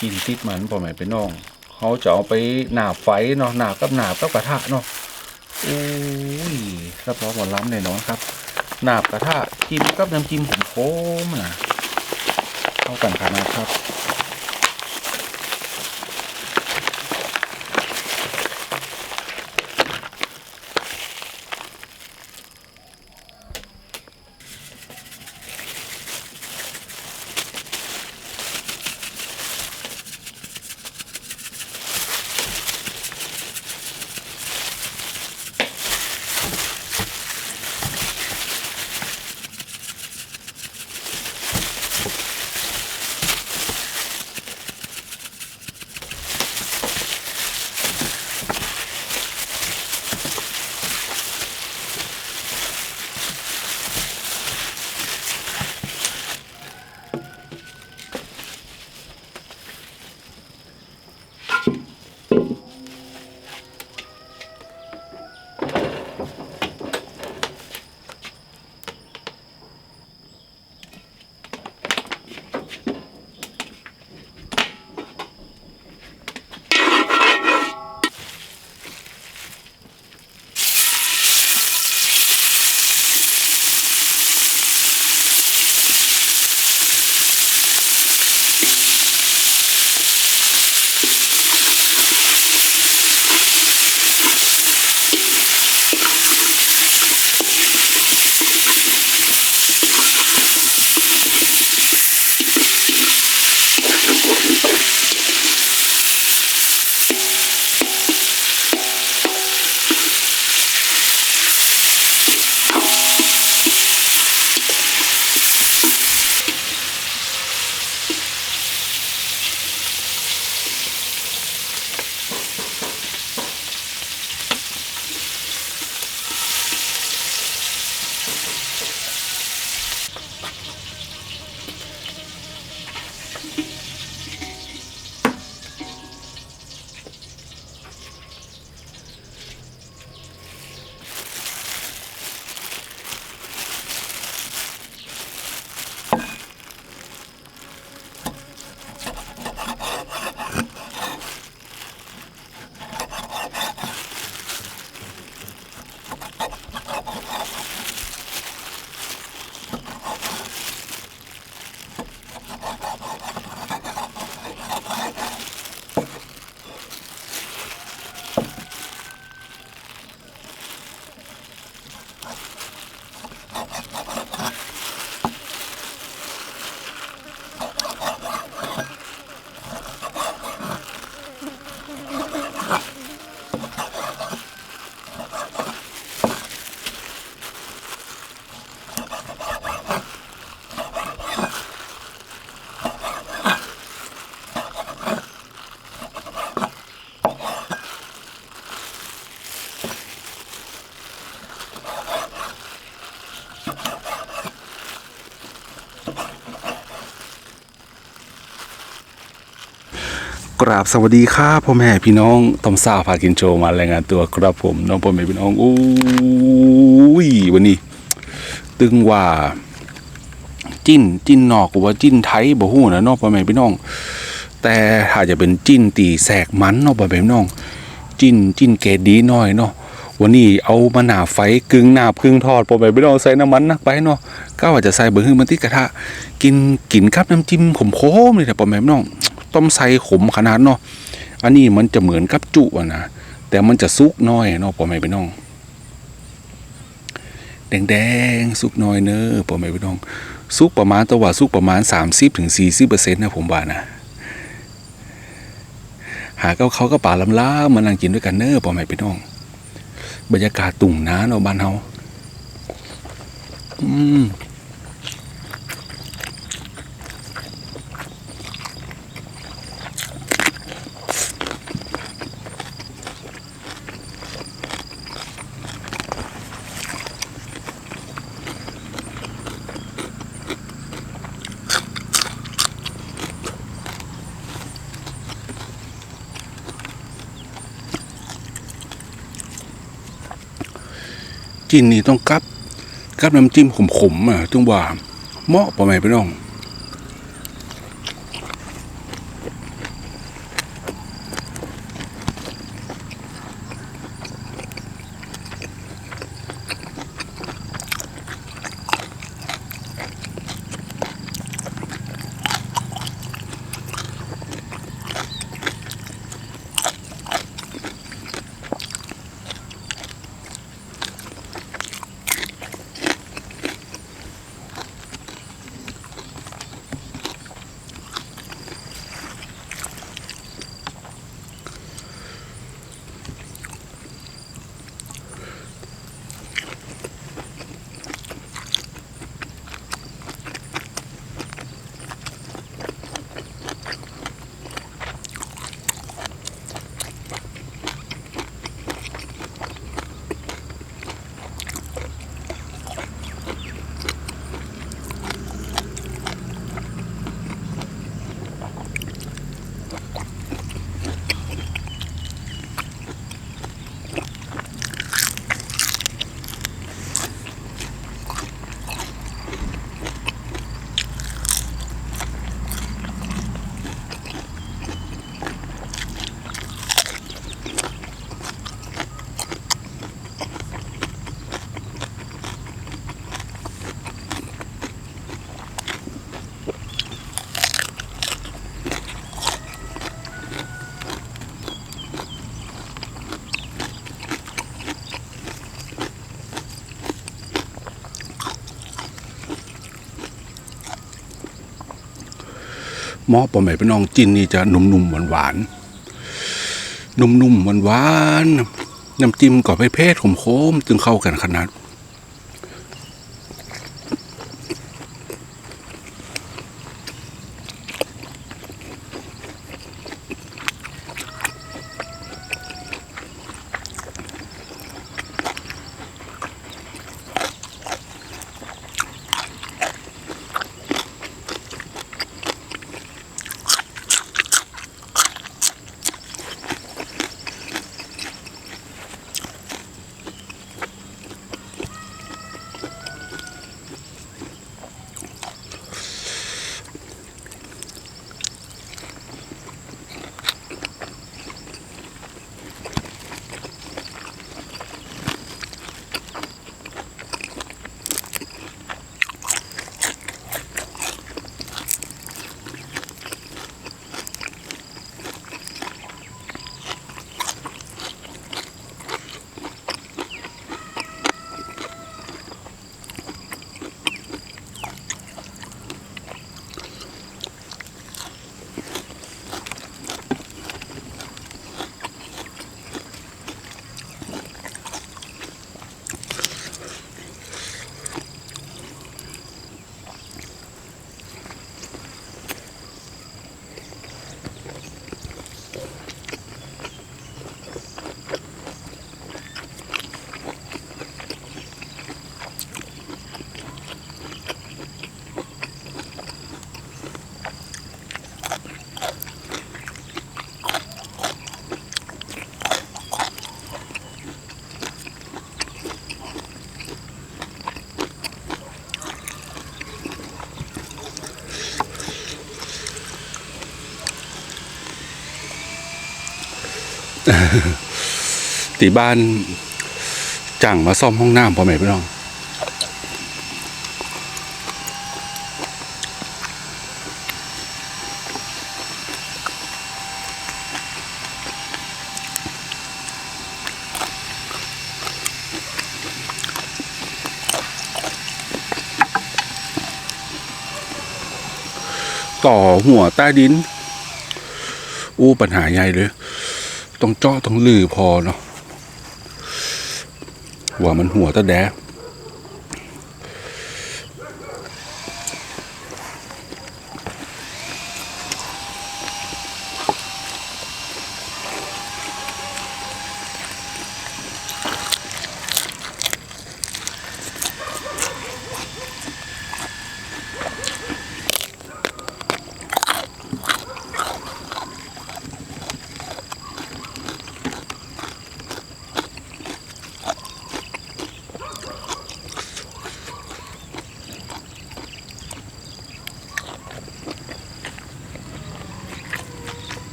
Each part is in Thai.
กินติดมันพ่อแม่พี่น้องเขาจะเอาไปหนาบไฟเนาะหนาบกับหนาบกับกระทะเนาะโอ้ยรับรองว่าล้ำแน่นอนครับหนาบกระทะจิ้มกับน้ำจิ้มผมโค้มนะเข้ากันขนาดครับ ราบสวัสดีครับพ่อแม่พี่น้องต้อมซาพากินโชว์มารายงานตัวครับผมน้องพ่อแม่พี่น้องโอ้ยวันนี้ ตึงว่า จิ้นจิ้นนอกว่าจิ้นไทยบ่ฮู้นะเนาะพ่อแม่พี่น้อง แต่ถ้าจะเป็นจิ้นตีแสกมันเนาะพ่อแม่พี่น้อง จิ้นจิ้นเกดดีหน่อยเนาะวันนี้เอามาหนาไฟกึ่งหนาบกึ่งทอดพ่อแม่พี่น้องใส่น้ำมันนักไปเนาะก็ว่าจะใส่เบอร์ฮึ่งมันติดกระทะ กินกินครับน้ำจิ้มขมโค้มเลยแต่พ่อแม่พี่น้อง ต้มใส่ขมขนาดเนาะอันนี้มันจะเหมือนกับจุอะนะแต่มันจะซุกน้อยเนาะพ่อแม่พี่น้อง แดงๆซุกน้อยเนอะพ่อแม่พี่น้องซุกประมาณตัวว่าซุกประมาณ 30-40%ถึง40%นะผมว่านะหาเขาเขาก็ป่าลำล้ามานั่งกินด้วยกันเนอะพ่อแม่พี่น้อง บรรยากาศตุ่งน้าเนาะบ้านเฮาอืม จิ้นนี่ต้องกับกับน้ำจิ้มขมๆอะจังว่าเหมาะป่ะแม่พี่น้อง หม้อปอมใหม่พี่น้องจินนี่จะนุ่มๆหวานๆนุ่มๆหวานๆน้ำจิ้มก็เผ็ดๆขมๆจึงเข้ากันขนาด ตีบ้านจังมาซ่อมห้องน้ำพ่อแม่พี่น้อง ต่อหัวใต้ดิน อู้ปัญหาใหญ่เลย ต้องเจาะต้องลือพอเนาะว่ามันหัวตะแด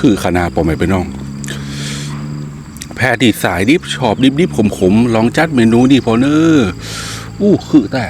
คือขนาดปอมไปน้อง แพรดีสายดิบชอบดิบดิบขมขมลองจัดเมนูนี่พอเนออู้คือแต่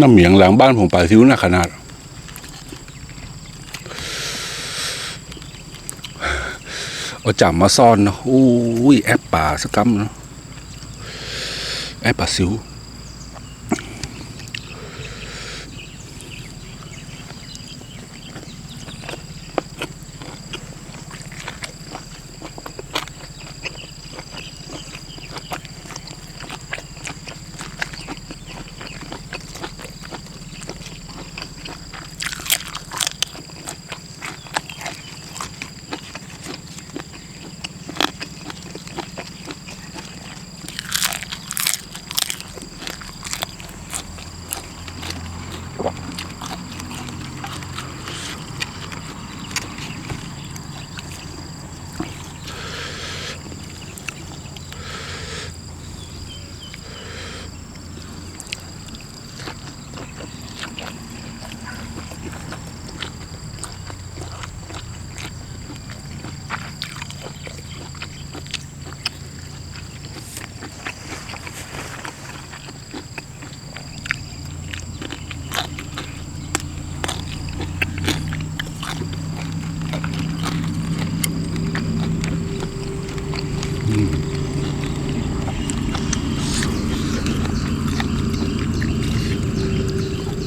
น้ำเหมียงหลังบ้านผมป่าซิวหนักขนาด เอาจับมาซ่อนเนาะอู้ยแอปป่าสกกัมเนาะแอปป่าซิว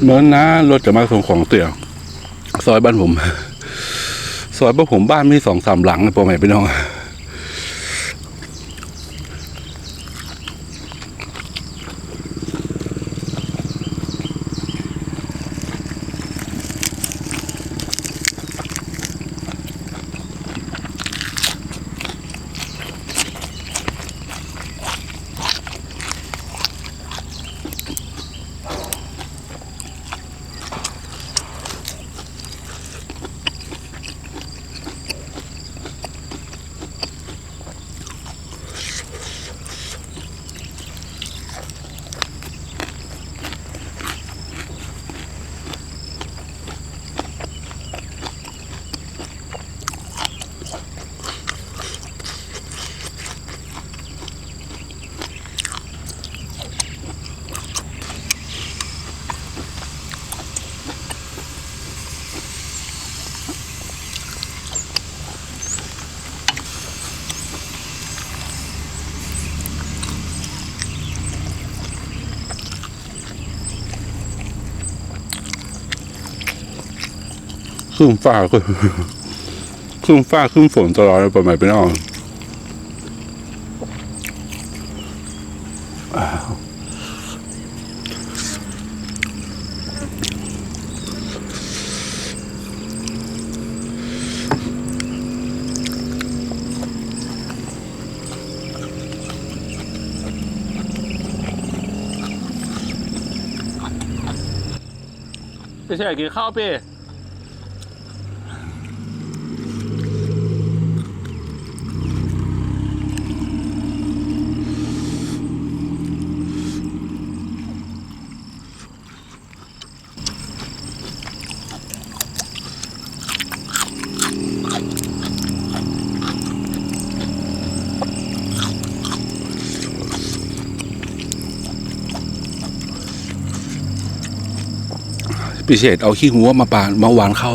เหมือนนะรถจะมาส่งของเตี่ยซอยบ้านผม ซอยบ้านผมบ้านมีสองสามหลังนะพ่อแม่พี่น้อง ครึ่งฟ้าก็ครึ่งฟ้าครึ่งฝนตลอดเลยพ่อแม่พี่น้องอ้าวพี่เช่กิ พิเศษเอาขี้งัวมาปานมาหวานเข้า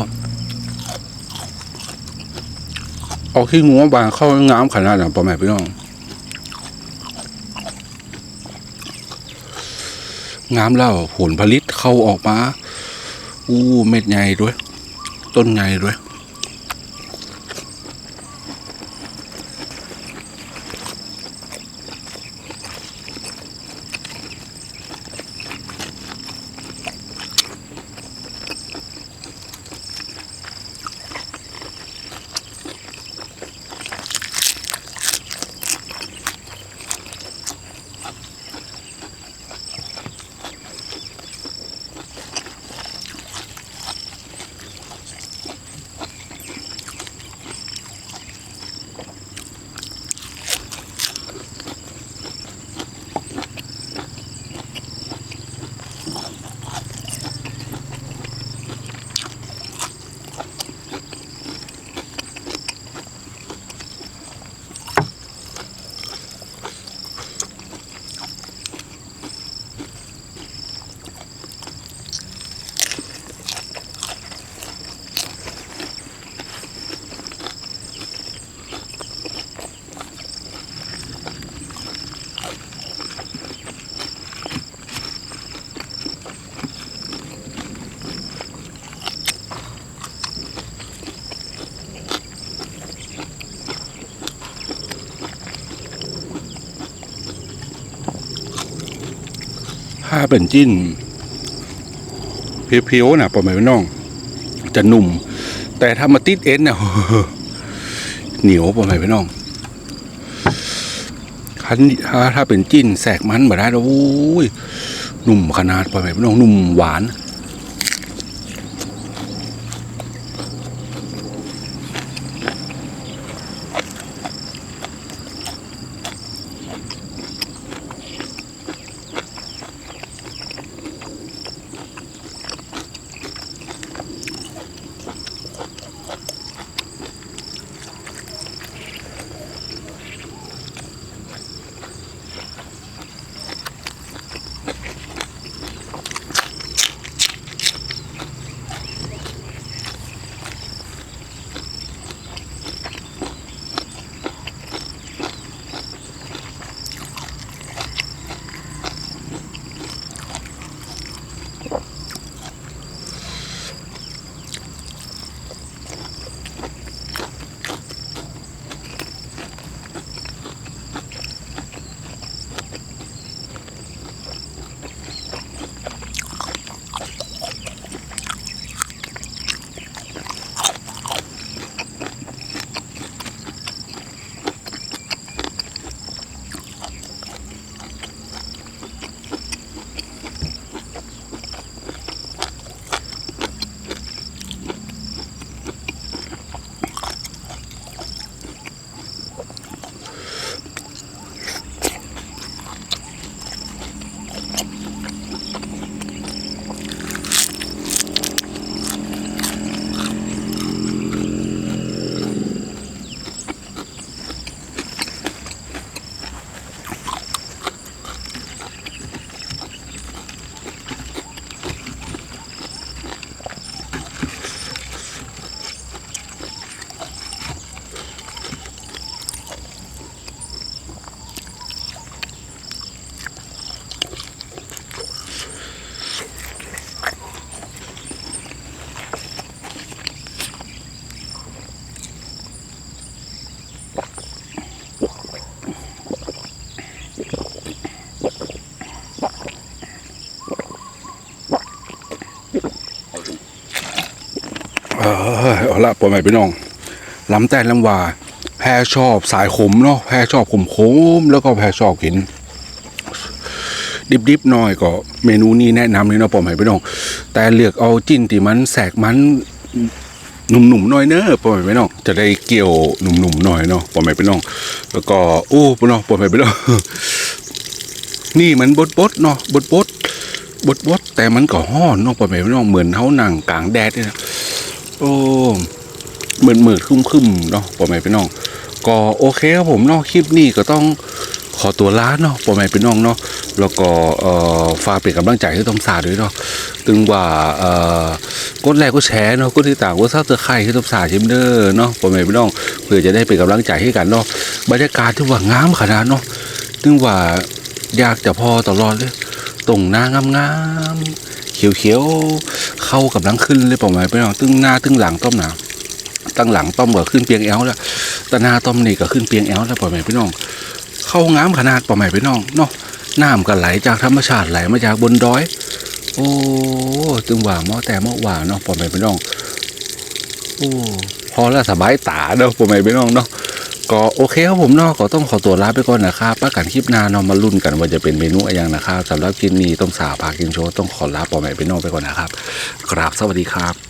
เอาขี้งัวบานเข้างามขนาดนั้นพ่อแม่พี่น้องงามแล้วผลผลิตเข้าออกมา อู้เม็ดใหญ่ด้วย ต้นใหญ่ด้วยาเป็นจิ้นเพียวๆนะปอมไม่น้อง จะหนุ่ม แต่ถ้ามาติดเอ็นเนี่ยเหนียวปอมไม่น้องคันถ้าถ้าเป็นจิ้นแสกมันมาได้แล้วโอ้ยหนุ่มขนาดปอมไม่น้องหนุ่มหวาน ละปอใหม่พี่น้องลำแต่ลำว่าแพรชอบสายขมเนาะแพรชอบขมขมๆแล้วก็แพรชอบกิน ดิบๆหน่อยก็เมนูนี้แนะนำเลยเนาะปอใหม่พี่น้อง แต่เลือกเอาจิ้นที่มันแสกมันหนุ่มๆหน่อยเนอะปอใหม่พี่น้องจะได้เกี่ยวหนุ่มๆหน่อยเนาะปอใหม่พี่น้อง แล้วก็โอ้พี่น้องปอใหม่พี่น้องนี่มันบดบดๆเนาะบดบดบดบดๆแต่มันก็ห้อนเนาะปอใหม่พี่น้องเหมือนเขานั่งกลางแดดเนี่ยนะ โอ้เหมือนเหมือนคึมคึมเนาะปอแม่พี่น้อง ก็โอเคครับผมเนาะคลิปนี้ก็ต้องขอตัวลาเนาะปอแม่พี่น้องเนาะแล้วก็เอ่อฝากเป็นกำลังใจให้ต้อมสาด้วยเนาะถึงว่าเอ่อกดไลค์กดแชร์เนาะกดติดตามกดซับสไครต์ให้ต้อมสาชิมเด้อเนาะปอแม่พี่น้องเพื่อจะได้เป็นกำลังใจให้กันเนาะบรรยากาศที่ว่างามขนาดเนาะถึงว่าอยากจะพอตลอดเลยตรงหน้างามๆ เขียวๆเข้ากำลังขึ้นเลยประมาณไปน้องตึ้งหน้าตึ้งหลังต้มหนาตั้งหลังต้อมก็ขึ้นเปียงแอลแล้วตาหน้าต้มนี่ก็ขึ้นเปียงแอลแล้วประมาณพี่น้อง เข้างามขนาดประมาณพี่น้องเนาะน้ำก็ไหลจากธรรมชาติไหลมาจากบนดอย โอ้ตึงหว่าหม้อแต่หม้อว่าเนาะประมาณพี่น้องโอ้พอแล้วสบายตาเนาะประมาณพี่น้องเนาะ ก็โอเคครับผมนอกก็ต้องขอตัวลาไปก่อนนะครับป้ากันคลิปหน้าเนาะมาลุ้นกันว่าจะเป็นเมนูอะไรอย่างนะครับสำหรับกินนี้ต้องสาวพากินโชว์ต้องขอลาปอใหม่ไปนอกไปก่อนนะครับกราบสวัสดีครับ